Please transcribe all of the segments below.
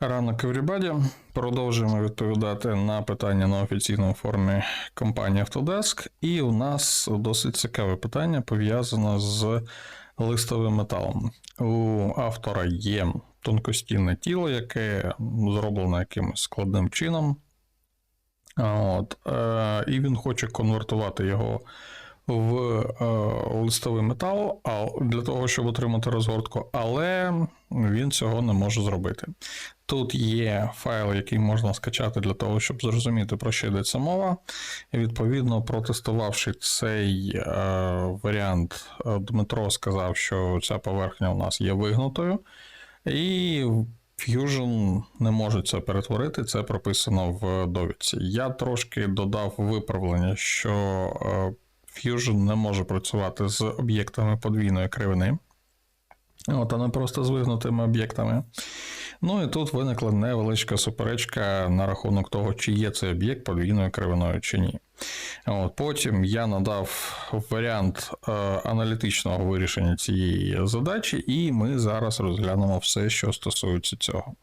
Ранок everybody. Продовжуємо відповідати на питання на офіційному форумі компанії Autodesk. І у нас досить цікаве питання пов'язане з листовим металом. У автора є тонкостінне тіло, яке зроблено якимось складним чином. От, е, і він хоче конвертувати його в е, листовий метал для того, щоб отримати розгортку, але він цього не може зробити. Тут є файл, який можна скачати для того, щоб зрозуміти, про що йдеться мова. І відповідно, протестувавши цей е, варіант, е, Дмитро сказав, що ця поверхня у нас є вигнутою, і Fusion не може це перетворити, це прописано в довідці. Я трошки додав виправлення, що е, Fusion не може працювати з об'єктами подвійної кривини. От, а не просто з вигнутими об'єктами. Ну і тут виникла невеличка суперечка на рахунок того, чи є цей об'єкт подвійною кривиною чи ні. От, Потім я надав варіант е, аналітичного вирішення цієї задачі, і ми зараз розглянемо все, що стосується цього.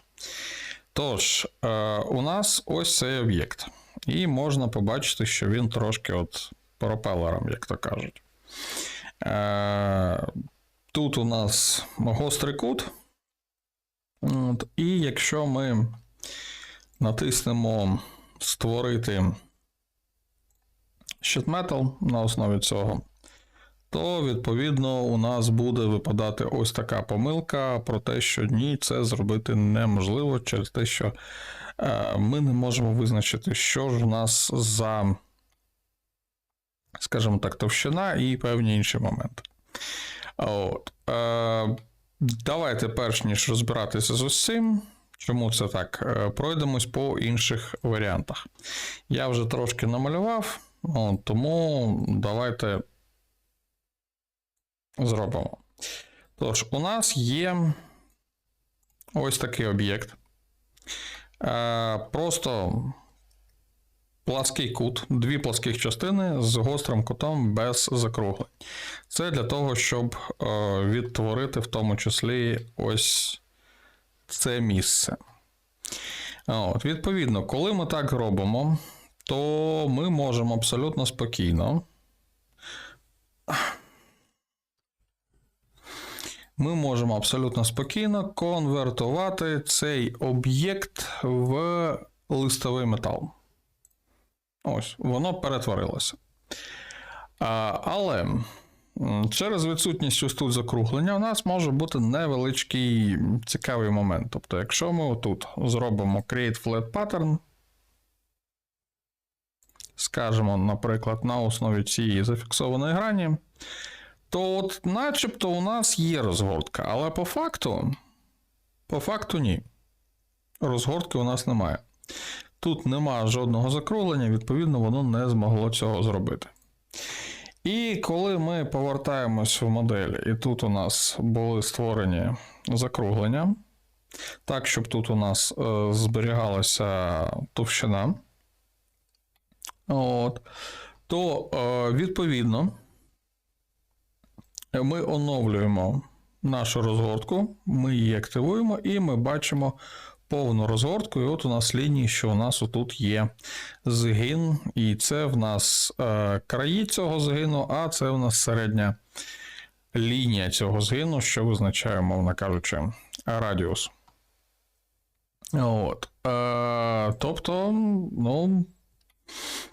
Тож, е, у нас ось цей об'єкт. І можна побачити, що він трошки от пропелером, як то кажуть. Е, Тут у нас гострий кут. І якщо ми натиснемо створити metal на основі цього, то відповідно у нас буде випадати ось така помилка про те, що ні, це зробити неможливо через те, що е, ми не можемо визначити, що ж у нас за, скажімо так, товщина і певні інші моменти. От. Е, Давайте, перш ніж розбиратися з усім, чому це так, е, пройдемось по інших варіантах. Я вже трошки намалював, от, тому давайте зробимо. Тож, у нас є ось такий об'єкт. Е, Просто плаский кут, дві пласких частини з гострим кутом без закруглень. Це для того, щоб е, відтворити в тому числі ось це місце. От, Відповідно, коли ми так робимо, то ми можемо абсолютно спокійно. Ми можемо абсолютно спокійно конвертувати цей об'єкт в листовий метал. Ось, воно перетворилося. Але через відсутність ось тут закруглення у нас може бути невеличкий цікавий момент. Тобто, якщо ми отут зробимо Create Flat Pattern, скажемо, наприклад, на основі цієї зафіксованої грані, то от начебто у нас є розгортка, але по факту, по факту ні. Розгортки у нас немає. Тут нема жодного закруглення, відповідно, воно не змогло цього зробити. І коли ми повертаємось в модель, і тут у нас були створені закруглення, так, щоб тут у нас е, зберігалася товщина, от, то е, відповідно ми оновлюємо нашу розгортку, ми її активуємо, і ми бачимо повну розгортку. І от у нас лінії, що у нас отут є згин, і це в нас е, краї цього згину, а це в нас середня лінія цього згину, що визначає, мовно кажучи, радіус. От. Е, тобто, ну,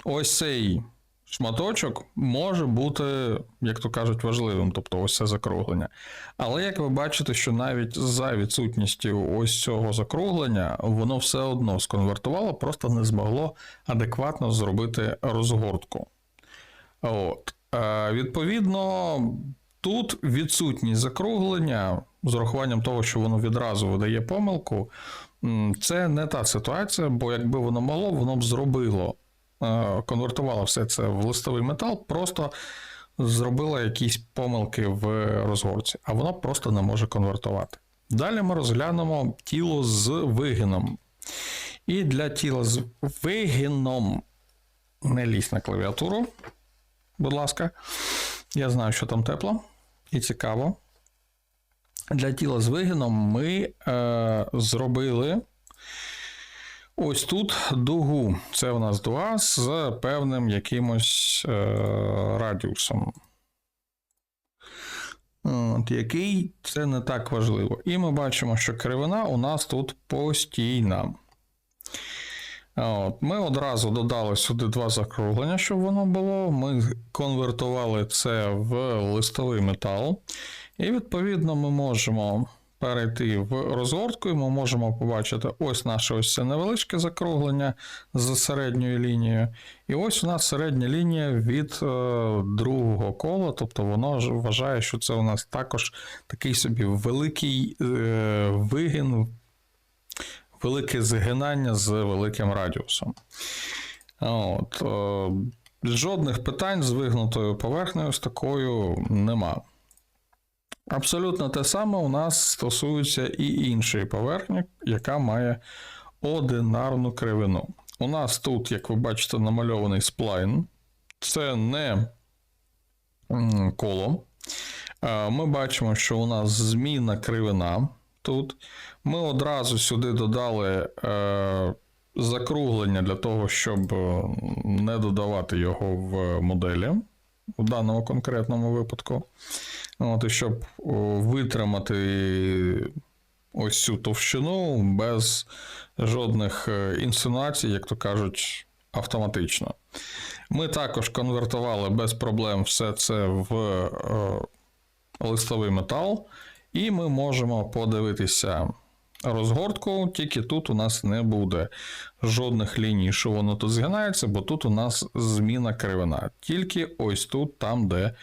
ось цей шматочок може бути, як то кажуть, важливим, тобто ось це закруглення. Але як ви бачите, що навіть за відсутністю ось цього закруглення, воно все одно сконвертувало, просто не змогло адекватно зробити розгортку. От. Е, відповідно, тут відсутність закруглення, з урахуванням того, що воно відразу видає помилку, це не та ситуація, бо якби воно могло, воно б зробило конвертувала все це в листовий метал, просто зробила якісь помилки в розгорці, а воно просто не може конвертувати. Далі ми розглянемо тіло з вигином. І для тіла з вигином не лізь на клавіатуру, будь ласка. Я знаю, що там тепло і цікаво. Для тіла з вигином ми е, зробили ось тут дугу. Це у нас дуга з певним якимось е, радіусом. От, який це не так важливо. І ми бачимо, що кривина у нас тут постійна. От, Ми одразу додали сюди два закруглення, щоб воно було. Ми конвертували це в листовий метал. І відповідно ми можемо перейти в розгортку, і ми можемо побачити ось наше ось це невеличке закруглення з середньою лінією. І ось у нас середня лінія від е, другого кола, тобто воно вважає, що це у нас також такий собі великий е, вигін, велике згинання з великим радіусом. От, е, жодних питань з вигнутою поверхнею з такою нема. Абсолютно те саме у нас стосується і іншої поверхні, яка має одинарну кривину. У нас тут, як ви бачите, намальований сплайн. Це не коло. Е, Ми бачимо, що у нас змінна кривина тут. Ми одразу сюди додали е, закруглення для того, щоб е, не додавати його в моделі у даному конкретному випадку. От, і щоб витримати ось цю товщину без жодних е, інсинуацій, як то кажуть, автоматично. Ми також конвертували без проблем все це в е, листовий метал, і ми можемо подивитися розгортку, тільки тут у нас не буде жодних ліній, що воно тут згинається, бо тут у нас зміна кривина. Тільки ось тут, там, де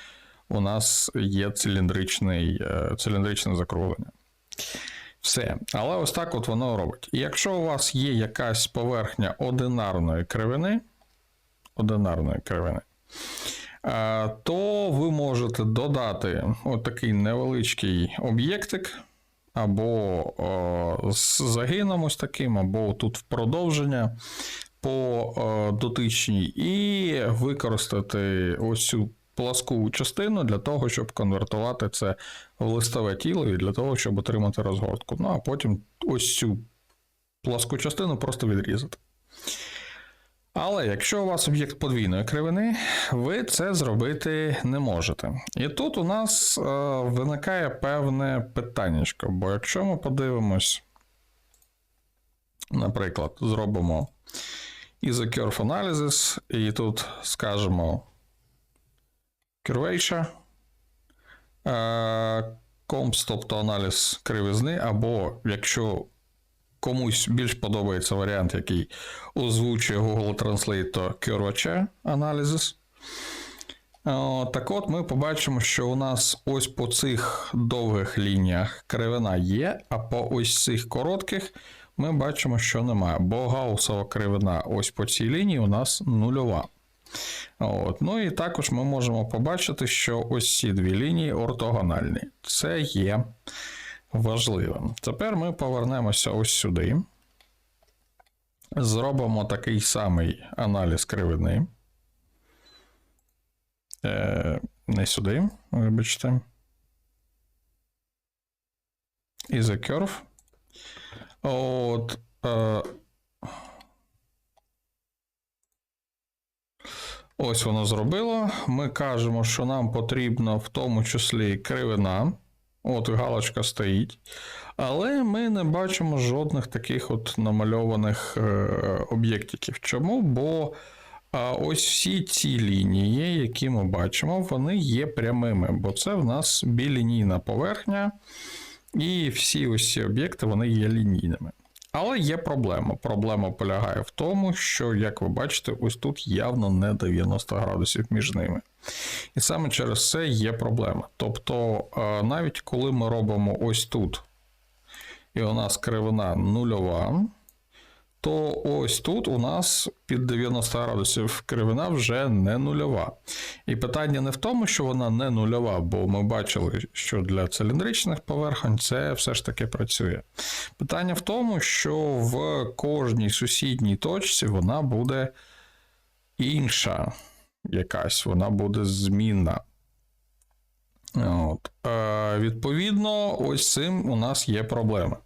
у нас є циліндричний, е, циліндричне закруглення. Все. Але ось так от воно робить. І якщо у вас є якась поверхня одинарної кривини, одинарної кривини, е, то ви можете додати отакий невеличкий об'єктик, або о, з загином ось таким, або тут в продовження по дотичній, і використати ось цю пласку частину для того, щоб конвертувати це в листове тіло і для того, щоб отримати розгортку. Ну а потім ось цю пласку частину просто відрізати. Але якщо у вас об'єкт подвійної кривини, ви це зробити не можете. І тут у нас е, виникає певне питання, бо якщо ми подивимось, наприклад, зробимо IsoCurve Analysis, і тут скажемо Curvature, е, тобто аналіз кривизни, або якщо комусь більш подобається варіант, який озвучує Google Translate, то Curvature Analysis. Так от ми побачимо, що у нас ось по цих довгих лініях кривина є, а по ось цих коротких ми бачимо, що немає. Бо гаусова кривина ось по цій лінії у нас нульова. От. Ну і також ми можемо побачити, що ось ці дві лінії ортогональні. Це є важливим. Тепер ми повернемося ось сюди. Зробимо такий самий аналіз кривини. Е, Не сюди, вибачте. І the curve. От. Е, Ось воно зробило. Ми кажемо, що нам потрібно в тому числі кривина. От галочка стоїть. Але ми не бачимо жодних таких от намальованих е, об'єктиків. Чому? Бо ось всі ці лінії, які ми бачимо, вони є прямими, бо це в нас білінійна поверхня, і всі ось ці об'єкти вони є лінійними. Але є проблема. Проблема полягає в тому, що, як ви бачите, ось тут явно не 90 градусів між ними. І саме через це є проблема. Тобто, е, навіть коли ми робимо ось тут, і у нас кривина нульова, то ось тут у нас під 90 градусів кривина вже не нульова. І питання не в тому, що вона не нульова, бо ми бачили, що для циліндричних поверхонь це все ж таки працює. Питання в тому, що в кожній сусідній точці вона буде інша якась, вона буде змінна. От. Е, відповідно, ось цим у нас є проблеми.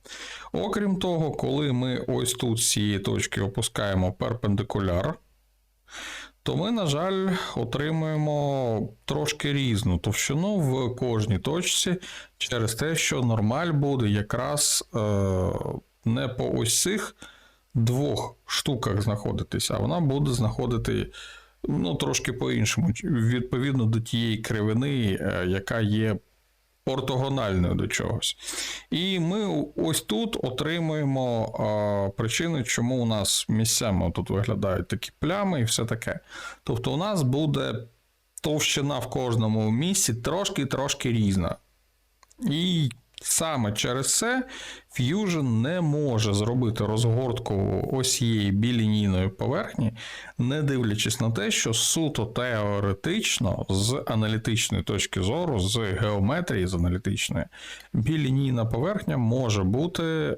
Окрім того, коли ми ось тут з цієї точки опускаємо перпендикуляр, то ми, на жаль, отримуємо трошки різну товщину в кожній точці через те, що нормаль буде якраз е, не по ось цих двох штуках знаходитися, а вона буде знаходити ну, трошки по-іншому, відповідно до тієї кривини, е, яка є ортогональною до чогось. І ми ось тут отримуємо е, причину, чому у нас місцями тут виглядають такі плями і все таке. Тобто, у нас буде товщина в кожному місці трошки-трошки різна. І саме через це Fusion не може зробити розгортку ось цієї білінійної поверхні, не дивлячись на те, що суто теоретично, з аналітичної точки зору, з геометрії, з аналітичної, білінійна поверхня може бути е,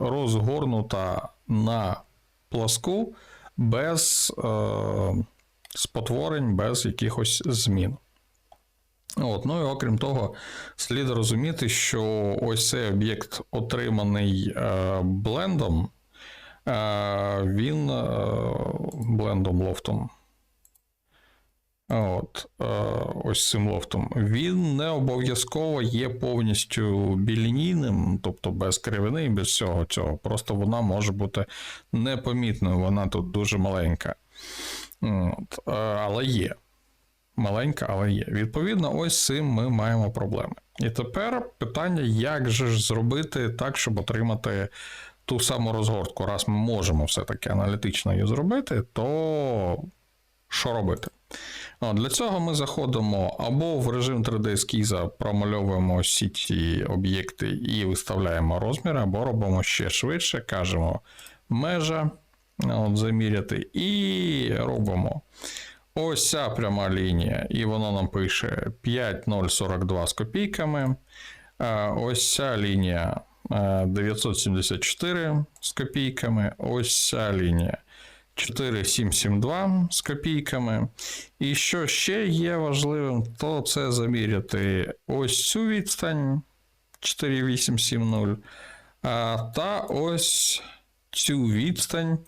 розгорнута на пласку без е, спотворень, без якихось змін. От, ну і окрім того, слід розуміти, що ось цей об'єкт, отриманий е, блендом, е, він е, блендом лофтом. От, е, ось цим лофтом. Він не обов'язково є повністю білінійним, тобто без кривини і без всього цього. Просто вона може бути непомітною, вона тут дуже маленька. От, е, але є маленька, але є. Відповідно, ось цим ми маємо проблеми. І тепер питання, як же ж зробити так, щоб отримати ту саму розгортку. Раз ми можемо все-таки аналітично її зробити, то що робити? Для цього ми заходимо або в режим 3D ескіза, промальовуємо всі ці об'єкти і виставляємо розміри, або робимо ще швидше, кажемо межа, от, заміряти, і робимо Ось ця пряма лінія, і воно нам пише 5,042 з копійками. Ось ця лінія е, 974 з копійками. Ось ця лінія 4772 з копійками. І що ще є важливим, то це заміряти ось цю відстань 4870, та ось цю відстань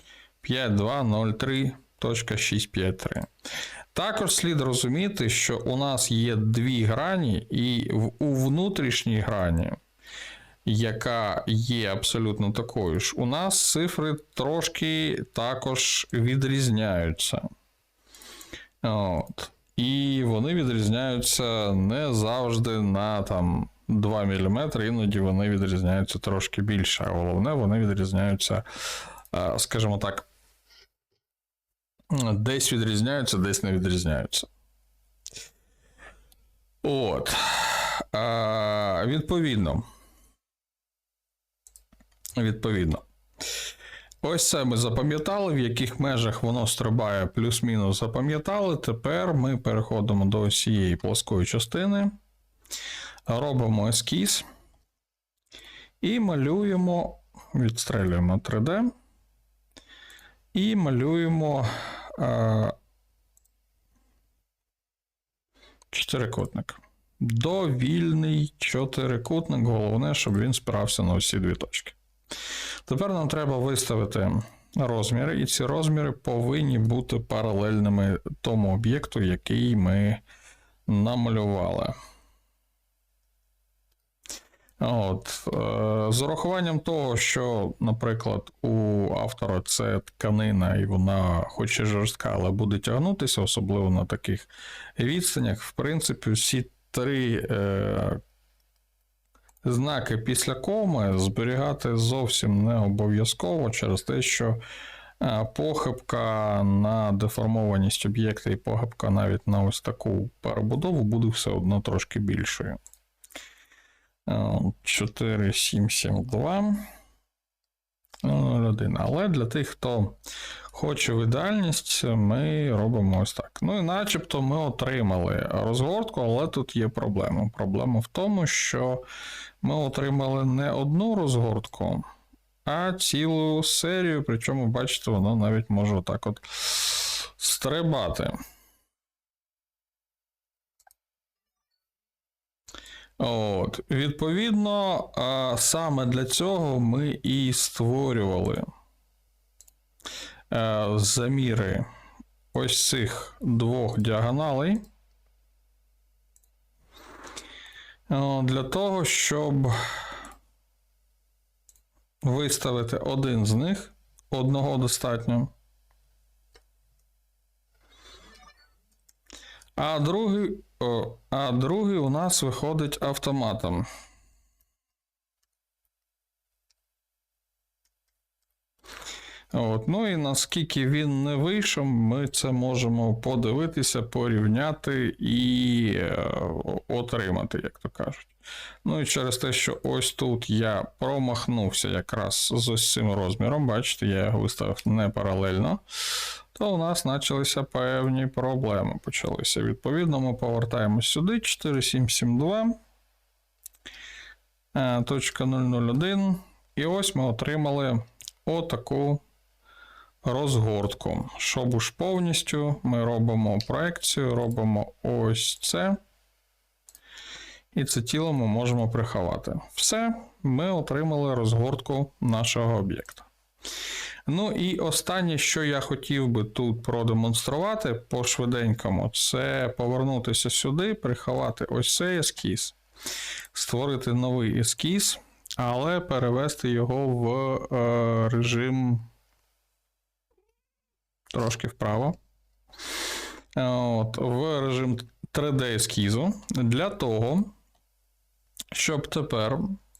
5203. 653. Також слід розуміти, що у нас є дві грані, і у внутрішній грані, яка є абсолютно такою ж, у нас цифри трошки також відрізняються. От. І вони відрізняються не завжди на там 2 мм, іноді вони відрізняються трошки більше. А головне, вони відрізняються, е, скажімо так, Десь відрізняються, десь не відрізняються. От. А, відповідно. Відповідно. Ось це ми запам'ятали, в яких межах воно стрибає плюс-мінус запам'ятали. Тепер ми переходимо до ось цієї плоскої частини, робимо ескіз і малюємо, відстрелюємо 3D. І малюємо чотирикутник. Довільний чотирикутник. Головне, щоб він спирався на усі дві точки. Тепер нам треба виставити розміри, і ці розміри повинні бути паралельними тому об'єкту, який ми намалювали. От, е, з урахуванням того, що, наприклад, у автора це тканина, і вона хоч і жорстка, але буде тягнутися, особливо на таких відстанях, в принципі, всі три е, знаки після коми зберігати зовсім не обов'язково через те, що е, похибка на деформованість об'єкта і похибка навіть на ось таку перебудову буде все одно трошки більшою. 4772. 01. Але для тих, хто хоче в ідеальність, ми робимо ось так. Ну і начебто ми отримали розгортку, але тут є проблема. Проблема в тому, що ми отримали не одну розгортку, а цілу серію. Причому, бачите, воно навіть може отак от стрибати. От, відповідно, саме для цього ми і створювали е, заміри ось цих двох діагоналей. Для того, щоб виставити один з них, одного достатньо. А другий, о, а другий у нас виходить автоматом. От, ну і наскільки він не вийшов, ми це можемо подивитися, порівняти і е, отримати, як то кажуть. Ну і через те, що ось тут я промахнувся якраз з ось цим розміром, бачите, я його виставив не паралельно, то у нас почалися певні проблеми. Почалися. Відповідно, ми повертаємось сюди 4772. е, Точка 001. І ось ми отримали отаку розгортку. Щоб уж повністю ми робимо проекцію, робимо ось це. І це тіло ми можемо приховати. Все, ми отримали розгортку нашого об'єкта. Ну і останнє, що я хотів би тут продемонструвати по швиденькому, це повернутися сюди, приховати ось цей ескіз, створити новий ескіз, але перевести його в е, режим трошки вправо. От, В режим 3D ескізу для того, щоб тепер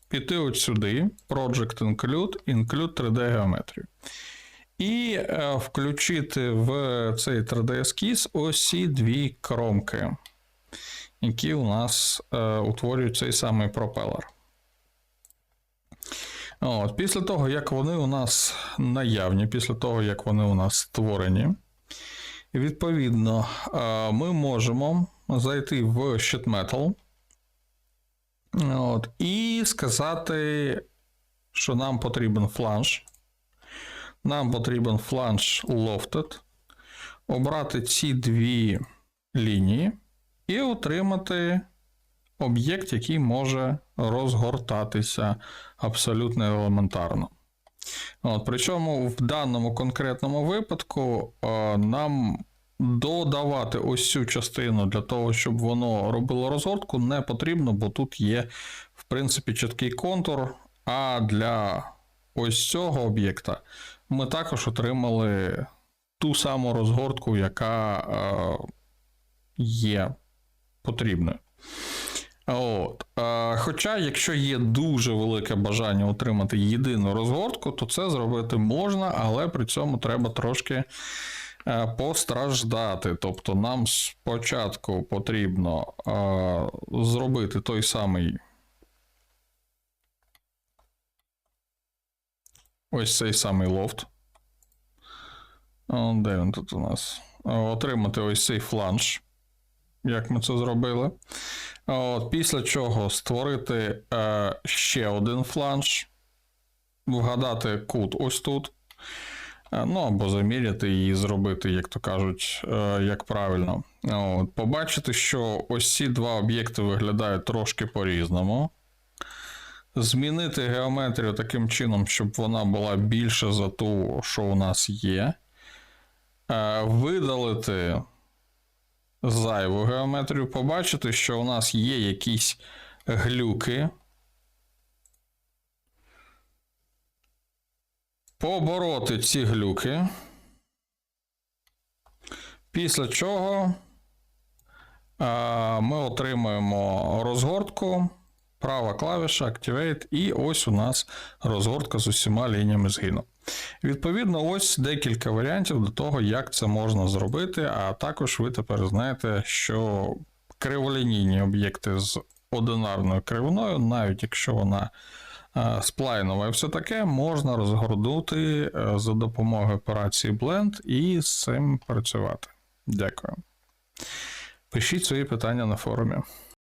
піти от сюди, Project Include, Include 3D геометрію. І е, включити в цей 3D ескіз ось ці дві кромки, які у нас е, утворюють цей самий пропелер. От, Після того, як вони у нас наявні, після того, як вони у нас створені, відповідно, е, ми можемо зайти в Sheet Metal от, і сказати, що нам потрібен фланж. Нам потрібен фланж Lofted, обрати ці дві лінії і отримати об'єкт, який може розгортатися абсолютно елементарно. От, Причому в даному конкретному випадку е, нам додавати ось цю частину для того, щоб воно робило розгортку, не потрібно, бо тут є, в принципі, чіткий контур. А для ось цього об'єкта ми також отримали ту саму розгортку, яка е, є потрібною. От. Е, Хоча, якщо є дуже велике бажання отримати єдину розгортку, то це зробити можна, але при цьому треба трошки постраждати. Тобто нам спочатку потрібно е, зробити той самий. Ось цей самий лофт. Де він тут у нас? Е, Отримати ось цей фланж, як ми це зробили. От, Після чого створити е, ще один фланж, вгадати кут ось тут. Е, ну або заміряти і зробити, як то кажуть, е, як правильно. От, Побачити, що ось ці два об'єкти виглядають трошки по-різному. Змінити геометрію таким чином, щоб вона була більше за ту, що у нас є. Е, Видалити зайву геометрію, побачити, що у нас є якісь глюки. Побороти ці глюки. Після чого а, ми отримуємо розгортку, права клавіша, Activate, і ось у нас розгортка з усіма лініями згину. Відповідно, ось декілька варіантів до того, як це можна зробити, а також ви тепер знаєте, що криволінійні об'єкти з одинарною кривиною, навіть якщо вона е, сплайнова і все таке, можна розгорнути е, за допомогою операції Blend і з цим працювати. Дякую. Пишіть свої питання на форумі.